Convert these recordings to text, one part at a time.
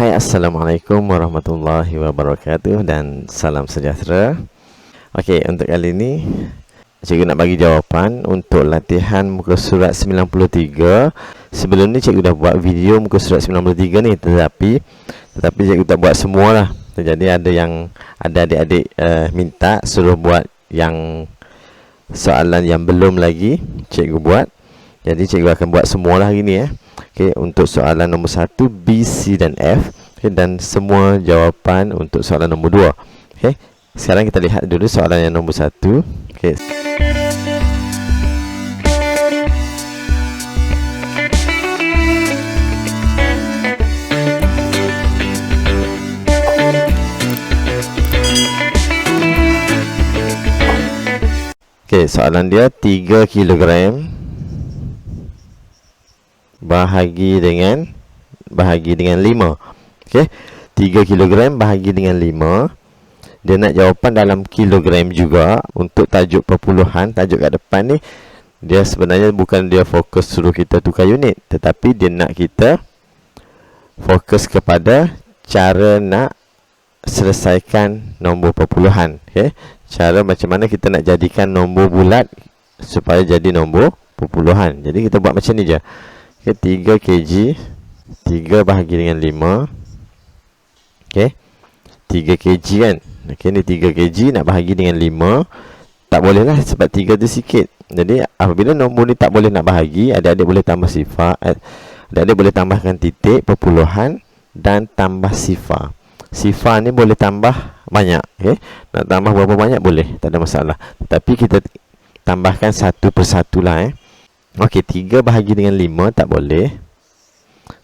Hai Assalamualaikum warahmatullahi wabarakatuh dan salam sejahtera. Okey untuk kali ini Cikgu nak bagi jawapan untuk latihan muka surat 93 Sebelum ni cikgu dah buat video muka surat 93 ni Tetapi Tetapi cikgu tak buat semua lah Jadi ada yang Ada adik-adik uh, minta suruh buat yang Soalan yang belum lagi Cikgu buat Jadi cikgu akan buat semua lah hari ni eh okay, untuk soalan nombor 1 B, C dan F okay, dan semua jawapan untuk soalan nombor 2 okay. sekarang kita lihat dulu soalan yang nombor 1 okay. Okay, soalan dia 3 kilogram bahagi dengan bahagi dengan 5. Okey. 3 kg bahagi dengan 5. Dia nak jawapan dalam kilogram juga untuk tajuk perpuluhan, tajuk kat depan ni dia sebenarnya bukan dia fokus suruh kita tukar unit, tetapi dia nak kita fokus kepada cara nak selesaikan nombor perpuluhan, okey. Cara macam mana kita nak jadikan nombor bulat supaya jadi nombor perpuluhan. Jadi kita buat macam ni je. Okay, 3 kg. 3 bahagi dengan 5 Okay 3 kg kan? Okay, ni 3 kg nak bahagi dengan 5 Tak boleh lah sebab 3 tu sikit. Jadi, apabila nombor ni tak boleh nak bahagi Adik-adik boleh tambah sifar eh, Adik-adik boleh tambahkan titik, perpuluhan Dan tambah sifar Sifar ni boleh tambah banyak okay? Nak tambah berapa banyak boleh Tak ada masalah. Tapi kita tambahkan satu persatu lah eh Okey, 3 bahagi dengan 5 tak boleh.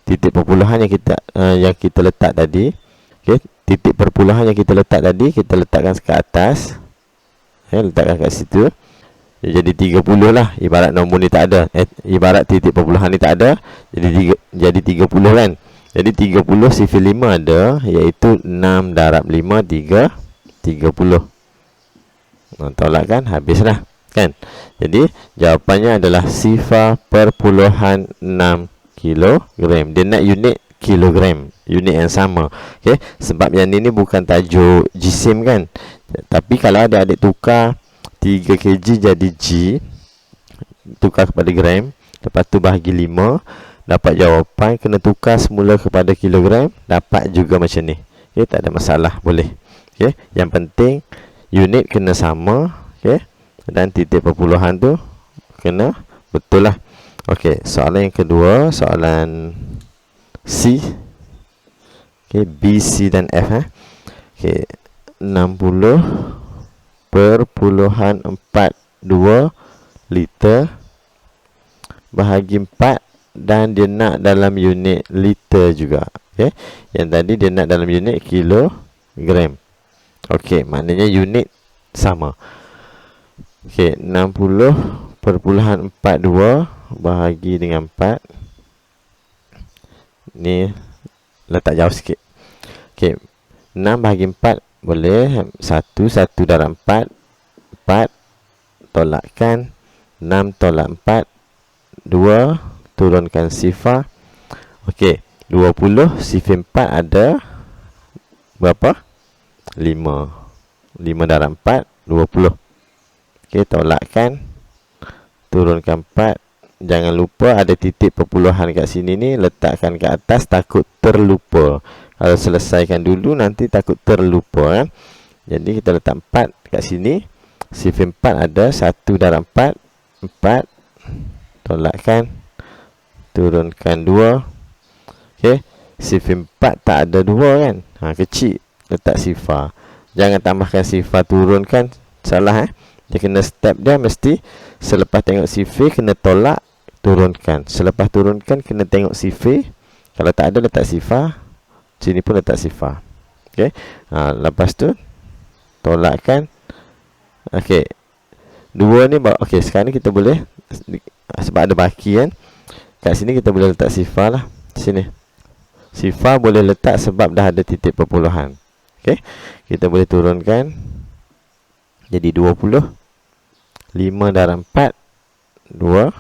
Titik perpuluhan yang kita uh, yang kita letak tadi. Okey, titik perpuluhan yang kita letak tadi kita letakkan ke atas. Ya, letakkan kat situ. Dia jadi 30 lah ibarat nombor ni tak ada. Eh, ibarat titik perpuluhan ni tak ada, jadi 3, jadi 30 kan. Jadi 30 sifar 5 ada iaitu 6 darab 5 3 30. Nah, tolak kan habislah kan? Jadi jawapannya adalah sifar perpuluhan 6 kilogram. Dia nak unit kilogram unit yang sama. Okey sebab yang ini bukan tajuk jisim kan? Tapi kalau ada adik tukar 3 kg jadi g tukar kepada gram lepas tu bahagi 5 dapat jawapan kena tukar semula kepada kilogram dapat juga macam ni. Okey tak ada masalah boleh. Okey yang penting unit kena sama okey dan titik perpuluhan tu kena betul lah. Ok soalan yang kedua soalan C. Ok B, C dan F eh? ok 60 perpuluhan 42 liter bahagi 4 dan dia nak dalam unit liter juga. Ok yang tadi dia nak dalam unit kilogram. Ok maknanya unit sama Okey, 60 perpuluhan 42 bahagi dengan 4. Ni letak jauh sikit. Okey, 6 bahagi 4 boleh 1 1 darab 4 4 tolakkan 6 tolak 4 2 turunkan sifar. Okey, 20 sifar 4 ada berapa? 5. 5 darab 4 20. Okey, tolakkan. Turunkan 4. Jangan lupa ada titik perpuluhan kat sini ni. Letakkan kat atas takut terlupa. Kalau selesaikan dulu nanti takut terlupa. Kan? Jadi kita letak 4 kat sini. Sifir 4 ada. 1 darab 4. 4. Tolakkan. Turunkan 2. Okey. Sifir 4 tak ada 2 kan. Ha, kecil. Letak sifar. Jangan tambahkan sifar turunkan. Salah eh. Dia kena step dia mesti selepas tengok sifir kena tolak turunkan. Selepas turunkan kena tengok sifir. Kalau tak ada letak sifar, sini pun letak sifar. Okey. Ha, lepas tu tolakkan. Okey. Dua ni okey, sekarang ni kita boleh sebab ada baki kan. Kat sini kita boleh letak sifar lah. Sini. Sifar boleh letak sebab dah ada titik perpuluhan. Okey. Kita boleh turunkan jadi 20 5 darab 4 20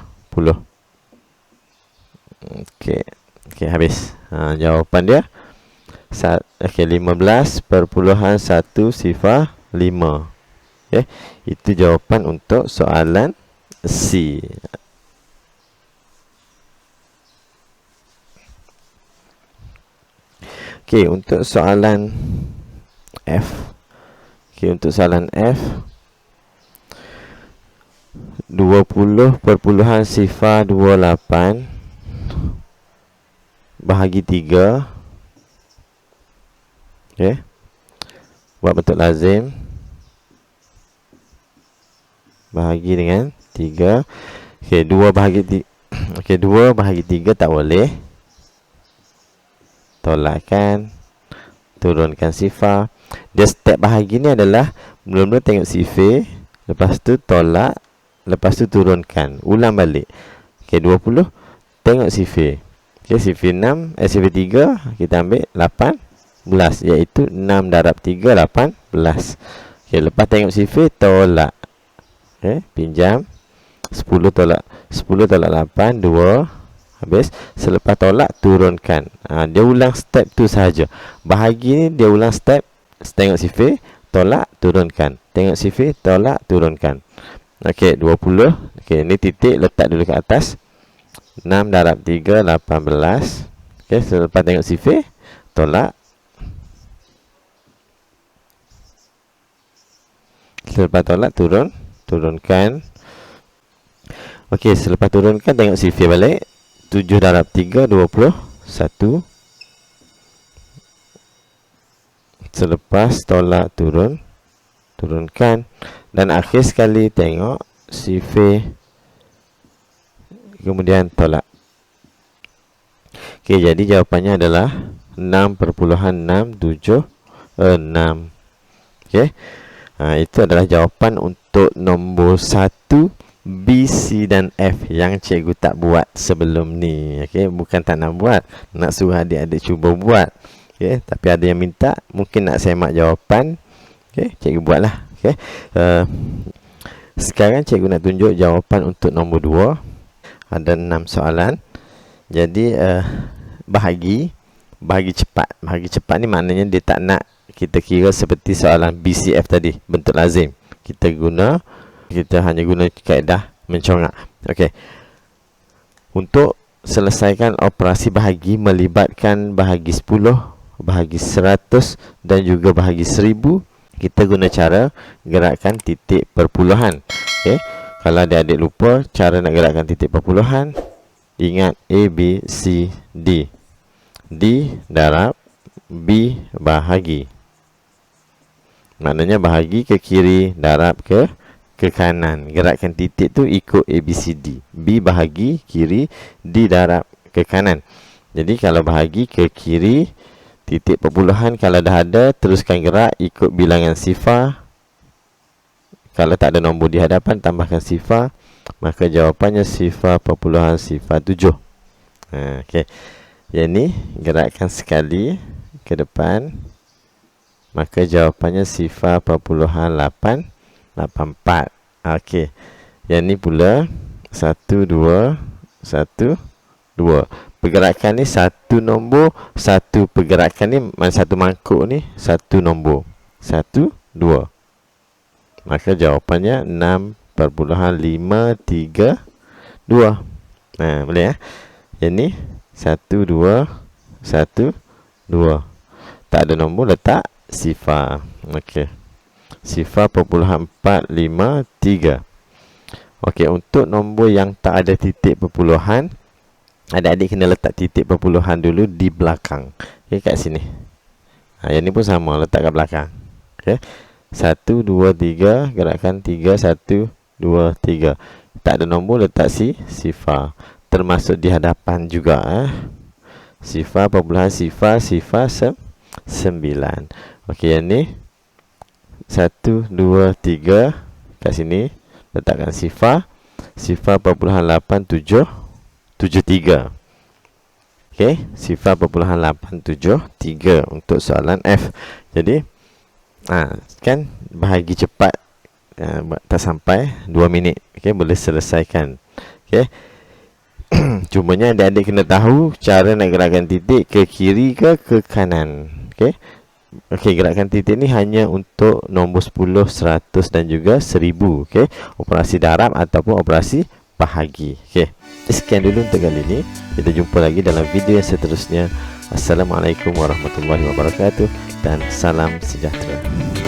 Okey Okey habis ha, Jawapan dia Okey, 15 perpuluhan 1 sifar 5. Okey, itu jawapan untuk soalan C. Okey, untuk soalan F. Okey, untuk soalan F 20 perpuluhan sifar 28 bahagi 3 Okay. Buat bentuk lazim. Bahagi dengan 3. Okay, 2 bahagi 3. Okay, 2 bahagi 3 tak boleh. Tolakkan. Turunkan sifar. Dia step bahagi ni adalah mula-mula tengok sifir. Lepas tu tolak. Lepas tu turunkan. Ulang balik. Okay, 20. Tengok sifir. Okay, sifir 6. Eh, sifir 3. Kita ambil 8 belas iaitu 6 darab 3 18 okey lepas tengok sifir tolak okey pinjam 10 tolak 10 tolak 8 2 habis selepas tolak turunkan ha, dia ulang step tu sahaja bahagi ni dia ulang step tengok sifir tolak turunkan. Tengok sifir tolak turunkan. Okey 20 okey ni titik letak dulu ke atas. 6 darab 3 18 okey selepas tengok sifir tolak. Selepas tolak turun Turunkan. Okey selepas turunkan tengok sifir balik. 7 darab 3 20 1 Selepas tolak turun Turunkan Dan akhir sekali tengok sifir Kemudian tolak Okey jadi jawapannya adalah 6.67 6 Okey Ha, itu adalah jawapan untuk nombor 1 B, C dan F yang cikgu tak buat sebelum ni. Okay? Bukan tak nak buat. Nak suruh adik-adik cuba buat. Okay? Tapi ada yang minta. Mungkin nak semak jawapan. Okay? Cikgu buatlah. Okay? Uh, sekarang cikgu nak tunjuk jawapan untuk nombor 2. Ada 6 soalan. Jadi, uh, bahagi. Bahagi cepat. Bahagi cepat ni maknanya dia tak nak kita kira seperti soalan BCF tadi bentuk lazim kita guna kita hanya guna kaedah mencongak okey untuk selesaikan operasi bahagi melibatkan bahagi 10 bahagi 100 dan juga bahagi 1000 kita guna cara gerakkan titik perpuluhan okey kalau ada adik lupa cara nak gerakkan titik perpuluhan ingat A B C D D darab B bahagi Maknanya bahagi ke kiri, darab ke ke kanan. Gerakkan titik tu ikut ABCD. B bahagi kiri, D darab ke kanan. Jadi kalau bahagi ke kiri, titik perpuluhan kalau dah ada, teruskan gerak ikut bilangan sifar. Kalau tak ada nombor di hadapan, tambahkan sifar. Maka jawapannya sifar perpuluhan sifar tujuh. Ha, okay. Yang ni, gerakkan sekali ke depan. Maka jawapannya sifar perpuluhan 8 84 Okey Yang ni pula 1, 2 1, 2 Pergerakan ni satu nombor Satu pergerakan ni Satu mangkuk ni Satu nombor 1, 2 Maka jawapannya 6 perpuluhan 5, 3 2 Nah, boleh ya Yang ni 1, 2 1, 2 Tak ada nombor letak sifar. Okey. Sifar perpuluhan 4, 5, 3. Okey, untuk nombor yang tak ada titik perpuluhan, adik-adik kena letak titik perpuluhan dulu di belakang. Okey, kat sini. Ha, yang ni pun sama, letak kat belakang. Okey. 1, 2, 3, gerakan 3, 1, 2, 3. Tak ada nombor, letak si sifar. Termasuk di hadapan juga. Eh. Sifar, perpuluhan sifar, sifar, sem 9. Okey yang ni Satu, dua, tiga Kat sini Letakkan sifar Sifar perpuluhan lapan, tujuh Tujuh tiga Okey Sifar perpuluhan lapan, tujuh Tiga Untuk soalan F Jadi ha, Kan Bahagi cepat uh, Tak sampai Dua minit Okey Boleh selesaikan Okey Cumanya adik-adik kena tahu cara nak gerakkan titik ke kiri ke ke kanan. Okey. Okey, gerakan titik ni hanya untuk nombor 10, 100 dan juga 1000. Okey. Operasi darab ataupun operasi bahagi. Okey. Sekian dulu untuk kali ini. Kita jumpa lagi dalam video yang seterusnya. Assalamualaikum warahmatullahi wabarakatuh dan salam sejahtera.